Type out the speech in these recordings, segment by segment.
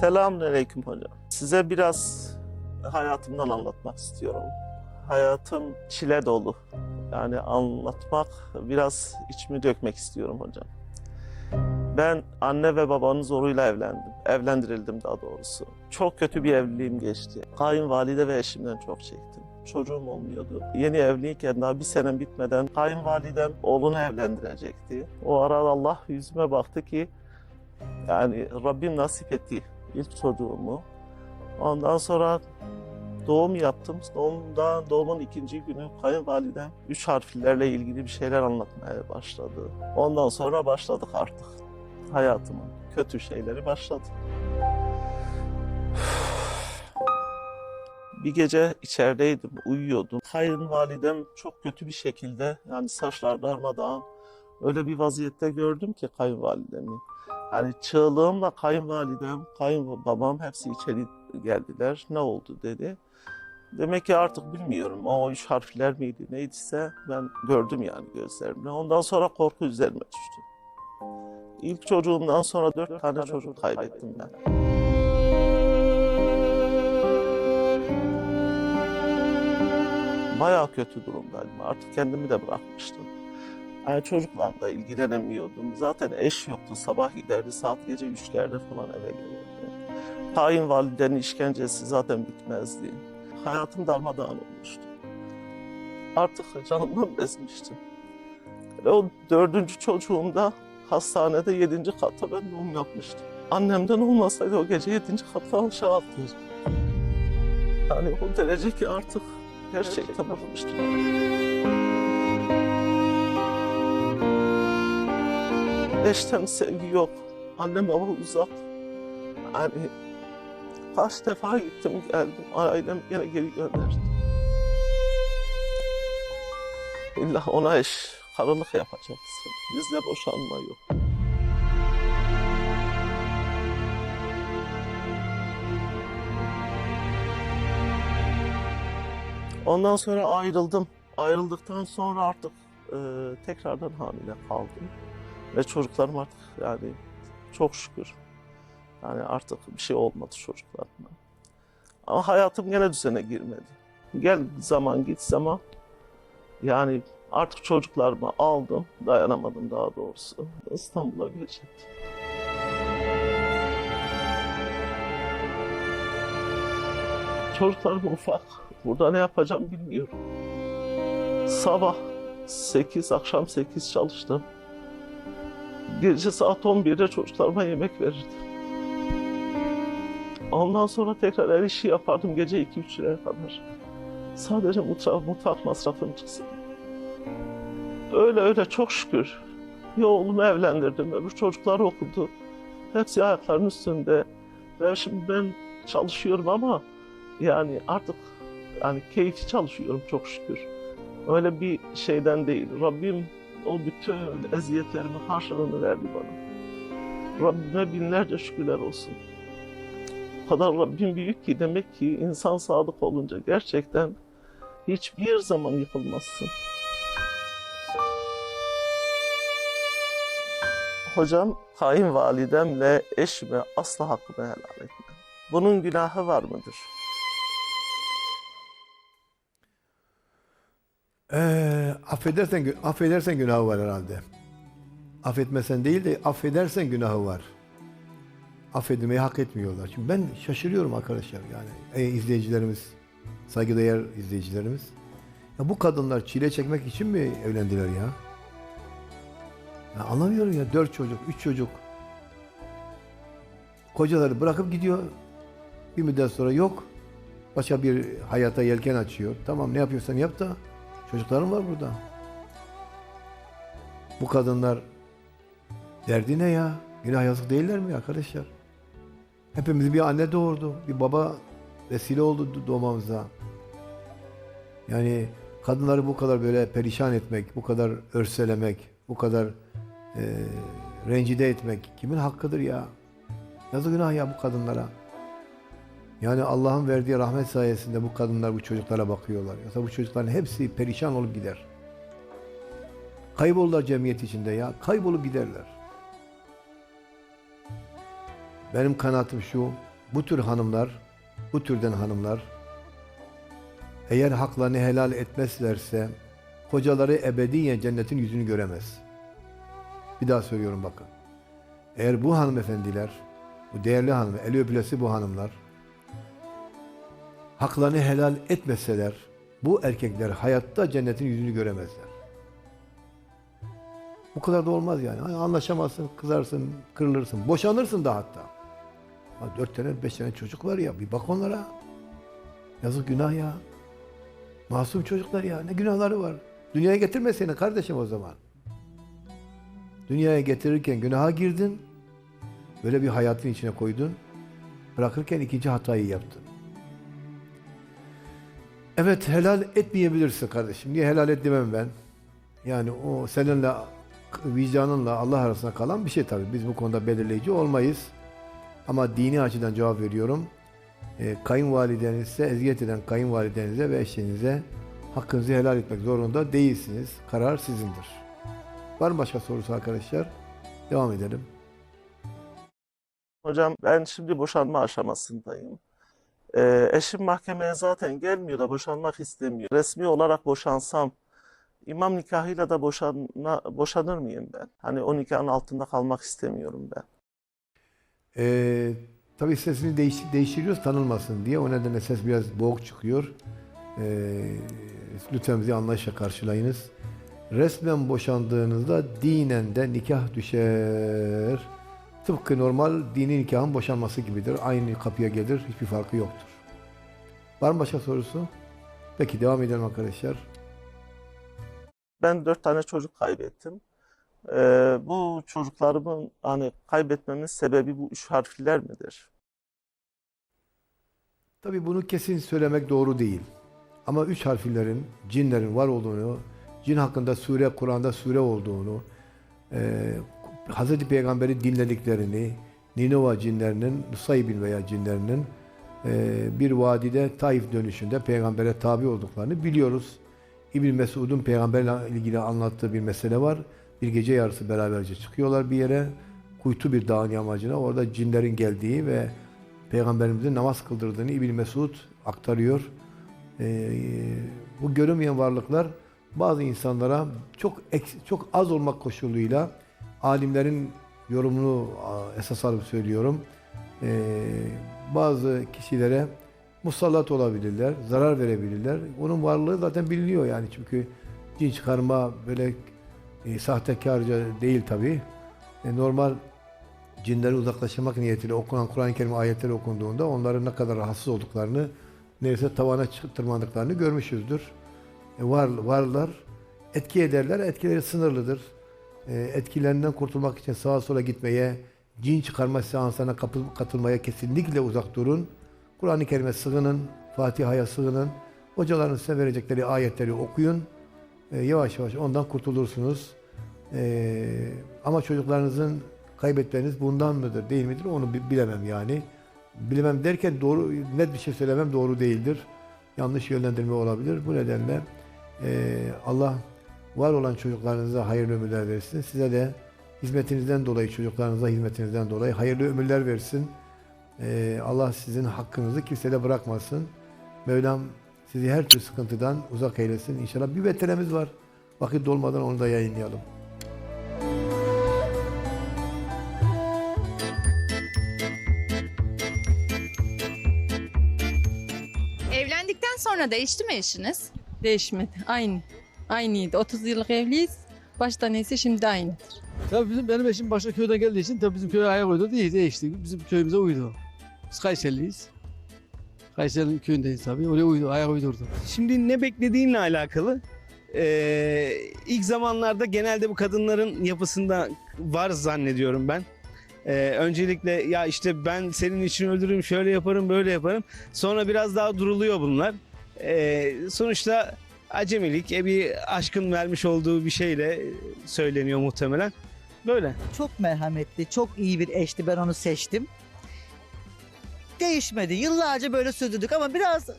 Selamünaleyküm hocam. Size biraz hayatımdan anlatmak istiyorum. Hayatım çile dolu. Yani anlatmak, biraz içimi dökmek istiyorum hocam. Ben anne ve babanın zoruyla evlendim. Evlendirildim daha doğrusu. Çok kötü bir evliliğim geçti. Kayınvalide ve eşimden çok çektim. Çocuğum olmuyordu. Yeni evliyken daha bir senem bitmeden kayınvalidem oğlunu evlendirecekti. O ara Allah yüzüme baktı ki yani Rabbim nasip etti ilk çocuğumu. Ondan sonra doğum yaptım. Doğumda, doğumun ikinci günü kayınvalidem üç harflerle ilgili bir şeyler anlatmaya başladı. Ondan sonra başladık artık. Hayatımın kötü şeyleri başladı. Bir gece içerideydim, uyuyordum. Kayınvalidem çok kötü bir şekilde yani saçlar darmadağın öyle bir vaziyette gördüm ki kayınvalidemi. Hani çığlığımla kayınvalidem, kayınbabam hepsi içeri geldiler. Ne oldu dedi. Demek ki artık bilmiyorum. O üç harfler miydi neydiyse ben gördüm yani gözlerimle. Ondan sonra korku üzerime düştü. İlk çocuğumdan sonra dört tane çocuk kaybettim ben. Bayağı kötü durumdaydım. Artık kendimi de bırakmıştım. Yani çocuklarla ilgilenemiyordum. Zaten eş yoktu. Sabah giderdi, saat gece üçlerde falan eve gelirdi. Kayınvalidenin işkencesi zaten bitmezdi. Hayatım darmadağın olmuştu. Artık canımdan bezmiştim. Ve o dördüncü çocuğumda hastanede yedinci katta ben doğum yapmıştım. Annemden olmasaydı o gece yedinci katta aşağı atlayacaktım. Yani o derece ki artık gerçekten bıkmıştım. Eşten sevgi yok. Annem baba uzak. Yani kaç defa gittim geldim. Ailem yine geri gönderdi. İlla ona eş, karılık yapacaksın. Bizde boşanma yok. Ondan sonra ayrıldım. Ayrıldıktan sonra artık e, tekrardan hamile kaldım. Ve çocuklarım artık yani çok şükür. Yani artık bir şey olmadı çocuklarıma. Ama hayatım gene düzene girmedi. Gel zaman git zaman. Yani artık çocuklarımı aldım. Dayanamadım daha doğrusu. İstanbul'a göçettim. Çocuklarım ufak. Burada ne yapacağım bilmiyorum. Sabah 8, akşam 8 çalıştım. Gece saat 11'de çocuklarıma yemek verirdim. Ondan sonra tekrar el işi yapardım gece 2-3'lere kadar. Sadece mutfak, mutfak masrafım çıksın. Öyle öyle çok şükür. Bir oğlumu evlendirdim, öbür çocuklar okudu. Hepsi ayaklarının üstünde. Ve şimdi ben çalışıyorum ama yani artık yani keyifli çalışıyorum çok şükür. Öyle bir şeyden değil. Rabbim o bütün eziyetlerimin karşılığını verdi bana. Rabbime binlerce şükürler olsun. O kadar Rabbim büyük ki demek ki insan sadık olunca gerçekten hiçbir zaman yıkılmazsın. Hocam kayınvalidemle eşime asla hakkımı helal etmem. Bunun günahı var mıdır? Ee, affedersen, affedersen günahı var herhalde. Affetmesen değil de affedersen günahı var. Affedilmeyi hak etmiyorlar. Şimdi ben şaşırıyorum arkadaşlar yani. Ey izleyicilerimiz, saygıdeğer izleyicilerimiz. Ya bu kadınlar çile çekmek için mi evlendiler ya? ya anlamıyorum ya. Dört çocuk, üç çocuk. Kocaları bırakıp gidiyor. Bir müddet sonra yok. Başka bir hayata yelken açıyor. Tamam ne yapıyorsan yap da Çocuklarım var burada. Bu kadınlar derdi ne ya? Günah yazık değiller mi arkadaşlar? Hepimiz bir anne doğurdu, bir baba vesile oldu doğmamıza. Yani kadınları bu kadar böyle perişan etmek, bu kadar örselemek, bu kadar e, rencide etmek kimin hakkıdır ya? Yazık günah ya bu kadınlara. Yani Allah'ın verdiği rahmet sayesinde bu kadınlar bu çocuklara bakıyorlar. Yoksa bu çocukların hepsi perişan olup gider. Kaybolurlar cemiyet içinde ya. Kaybolup giderler. Benim kanaatim şu. bu tür hanımlar, bu türden hanımlar eğer haklarını helal etmezlerse kocaları ebediyen cennetin yüzünü göremez. Bir daha söylüyorum bakın. Eğer bu hanımefendiler, bu değerli hanım, eli öpülesi bu hanımlar haklarını helal etmeseler bu erkekler hayatta cennetin yüzünü göremezler. Bu kadar da olmaz yani. Anlaşamazsın, kızarsın, kırılırsın, boşanırsın da hatta. Ha, dört tane, beş tane çocuk var ya, bir bak onlara. Yazık günah ya. Masum çocuklar ya, ne günahları var. Dünyaya getirmeseydin kardeşim o zaman. Dünyaya getirirken günaha girdin, böyle bir hayatın içine koydun, bırakırken ikinci hatayı yaptın. Evet helal etmeyebilirsin kardeşim. Niye helal et demem ben. Yani o seninle vicdanınla Allah arasında kalan bir şey tabii. Biz bu konuda belirleyici olmayız. Ama dini açıdan cevap veriyorum. E, kayınvalidenize, eziyet eden kayınvalidenize ve eşinize hakkınızı helal etmek zorunda değilsiniz. Karar sizindir. Var mı başka sorusu arkadaşlar? Devam edelim. Hocam ben şimdi boşanma aşamasındayım. Ee, eşim mahkemeye zaten gelmiyor da boşanmak istemiyor. Resmi olarak boşansam imam nikahıyla da boşana, boşanır mıyım ben? Hani o nikahın altında kalmak istemiyorum ben. Ee, tabii sesini değiş, değiştiriyoruz tanınmasın diye. O nedenle ses biraz boğuk çıkıyor. Ee, lütfen bizi anlayışla karşılayınız. Resmen boşandığınızda dinen de nikah düşer. Tıpkı normal dini nikahın boşanması gibidir. Aynı kapıya gelir. Hiçbir farkı yoktur. Var mı başka sorusu? Peki devam edelim arkadaşlar. Ben dört tane çocuk kaybettim. Ee, bu çocuklarımın hani kaybetmemin sebebi bu üç harfler midir? Tabii bunu kesin söylemek doğru değil. Ama üç harflerin, cinlerin var olduğunu, cin hakkında sure, Kur'an'da sure olduğunu, e, Hz. Peygamber'i dinlediklerini, Ninova cinlerinin, Nusaybin veya cinlerinin bir vadide Taif dönüşünde peygambere tabi olduklarını biliyoruz. İbn Mesud'un peygamberle ilgili anlattığı bir mesele var. Bir gece yarısı beraberce çıkıyorlar bir yere. Kuytu bir dağın yamacına. Orada cinlerin geldiği ve Peygamberimizin namaz kıldırdığını İbn Mesud aktarıyor. Ee, bu görünmeyen varlıklar bazı insanlara çok çok az olmak koşuluyla alimlerin yorumunu esas alıp söylüyorum. Ee, bazı kişilere musallat olabilirler, zarar verebilirler. Onun varlığı zaten biliniyor yani çünkü cin çıkarma böyle e, sahtekarca değil tabi. normal cinleri uzaklaştırmak niyetiyle okunan Kur'an-ı Kerim ayetleri okunduğunda onların ne kadar rahatsız olduklarını, neredeyse tavana tırmandıklarını görmüşüzdür. E, var, varlar, etki ederler, etkileri sınırlıdır. E, etkilerinden kurtulmak için sağa sola gitmeye, cin çıkarma seanslarına kapı- katılmaya kesinlikle uzak durun. Kur'an-ı Kerim'e sığının, Fatiha'ya sığının, hocaların size verecekleri ayetleri okuyun. E, yavaş yavaş ondan kurtulursunuz. E, ama çocuklarınızın kaybetmeniz bundan mıdır, değil midir onu bi- bilemem yani. Bilemem derken doğru net bir şey söylemem doğru değildir. Yanlış yönlendirme olabilir. Bu nedenle e, Allah var olan çocuklarınıza hayırlı ömürler versin. Size de hizmetinizden dolayı, çocuklarınıza hizmetinizden dolayı hayırlı ömürler versin. E, Allah sizin hakkınızı kimseye bırakmasın. Mevlam sizi her türlü sıkıntıdan uzak eylesin. İnşallah bir veteremiz var. Vakit dolmadan onu da yayınlayalım. Evlendikten sonra değişti mi eşiniz? Değişmedi. Aynı. Aynıydı. 30 yıllık evliyiz. Başta neyse şimdi aynıdır. Tabii bizim benim eşim başka köyden geldiği için tabii bizim köye ayak uydurdu. iyi değişti. Bizim köyümüze uydu. Biz Kayseriliyiz. Kayseri'nin köyündeyiz tabii. Oraya uydu, ayak uydurdu. Şimdi ne beklediğinle alakalı. Ee, ilk zamanlarda genelde bu kadınların yapısında var zannediyorum ben. Ee, öncelikle ya işte ben senin için öldürürüm, şöyle yaparım, böyle yaparım. Sonra biraz daha duruluyor bunlar. Ee, sonuçta acemilik, e, bir aşkın vermiş olduğu bir şeyle söyleniyor muhtemelen. Böyle. Çok merhametli, çok iyi bir eşti. Ben onu seçtim. Değişmedi. Yıllarca böyle sürdürdük ama biraz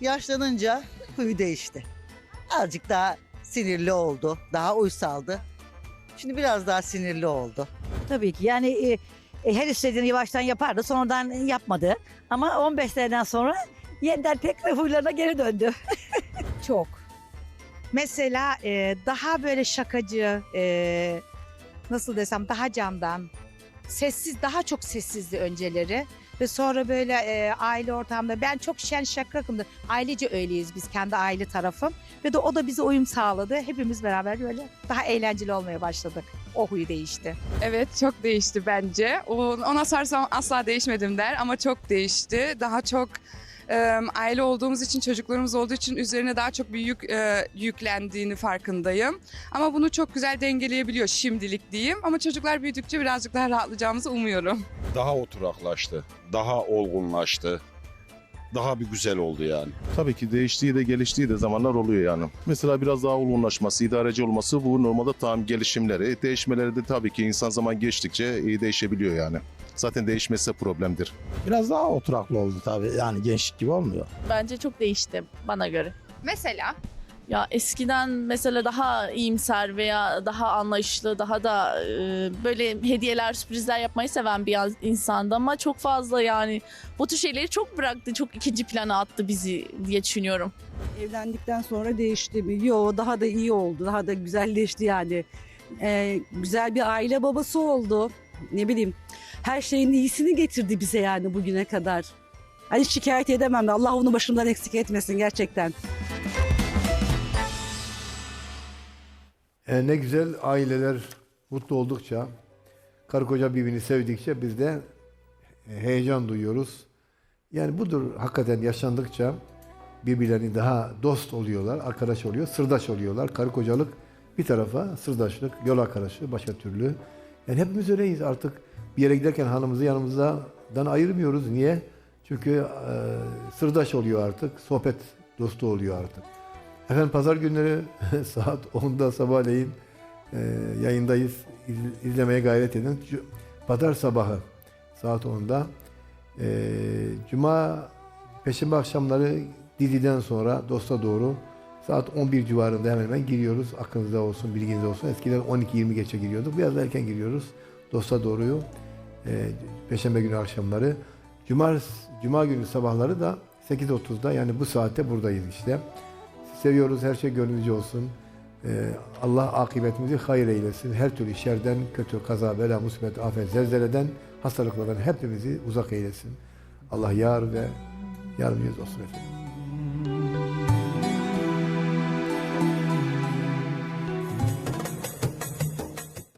yaşlanınca huyu değişti. Azıcık daha sinirli oldu. Daha uysaldı. Şimdi biraz daha sinirli oldu. Tabii ki yani e, E, her istediğini yavaştan yapardı. Sonradan yapmadı. Ama 15 seneden sonra yeniden tekrar huylarına geri döndü. Çok. Mesela e, daha böyle şakacı, e, nasıl desem daha camdan, sessiz, daha çok sessizdi önceleri. Ve sonra böyle e, aile ortamda ben çok şen şakrakımdır. Ailece öyleyiz biz kendi aile tarafım. Ve de o da bize uyum sağladı. Hepimiz beraber böyle daha eğlenceli olmaya başladık. O huyu değişti. Evet çok değişti bence. Ona sorsam asla değişmedim der ama çok değişti. Daha çok e, aile olduğumuz için çocuklarımız olduğu için üzerine daha çok bir yük e, yüklendiğini farkındayım. Ama bunu çok güzel dengeleyebiliyor şimdilik diyeyim. Ama çocuklar büyüdükçe birazcık daha rahatlayacağımızı umuyorum. Daha oturaklaştı, daha olgunlaştı, daha bir güzel oldu yani. Tabii ki değiştiği de geliştiği de zamanlar oluyor yani. Mesela biraz daha olgunlaşması, idareci olması bu normalde tam gelişimleri. Değişmeleri de tabii ki insan zaman geçtikçe iyi değişebiliyor yani. Zaten değişmesi problemdir. Biraz daha oturaklı oldu tabii. Yani gençlik gibi olmuyor. Bence çok değişti bana göre. Mesela Ya eskiden mesela daha iyimser veya daha anlayışlı, daha da e, böyle hediyeler, sürprizler yapmayı seven bir insandı ama çok fazla yani bu tür şeyleri çok bıraktı, çok ikinci plana attı bizi diye düşünüyorum. Evlendikten sonra değişti mi? Yo daha da iyi oldu. Daha da güzelleşti yani. Ee, güzel bir aile babası oldu. Ne bileyim her şeyin iyisini getirdi bize yani bugüne kadar. Hani şikayet edemem. Allah onu başımdan eksik etmesin gerçekten. E, ne güzel aileler mutlu oldukça, karı koca birbirini sevdikçe biz de e, heyecan duyuyoruz. Yani budur hakikaten yaşandıkça birbirlerini daha dost oluyorlar, arkadaş oluyor, sırdaş oluyorlar. Karı kocalık bir tarafa, sırdaşlık, yol arkadaşı başka türlü. Yani hepimiz öyleyiz artık. Bir yere giderken hanımızı yanımızdan ayırmıyoruz. Niye? Çünkü e, sırdaş oluyor artık, sohbet dostu oluyor artık. Efendim pazar günleri saat 10'da sabahleyin e, yayındayız. İz- izlemeye gayret edin. Pazar sabahı saat 10'da. E, Cuma Peşembe akşamları diziden sonra Dost'a doğru saat 11 civarında hemen hemen giriyoruz. Aklınızda olsun, bilginizde olsun. Eskiden 12-20 geçe giriyorduk. Biraz erken giriyoruz. Dost'a doğruyu. E, Peşembe günü akşamları. Cuma, Cuma günü sabahları da 8.30'da yani bu saatte buradayız işte. Seviyoruz. Her şey gönlünüzce olsun. Ee, Allah akıbetimizi hayır eylesin. Her türlü şerden, kötü kaza, bela, musibet, afet, zelzeleden, hastalıklardan hepimizi uzak eylesin. Allah yar ve yardımcınız olsun efendim.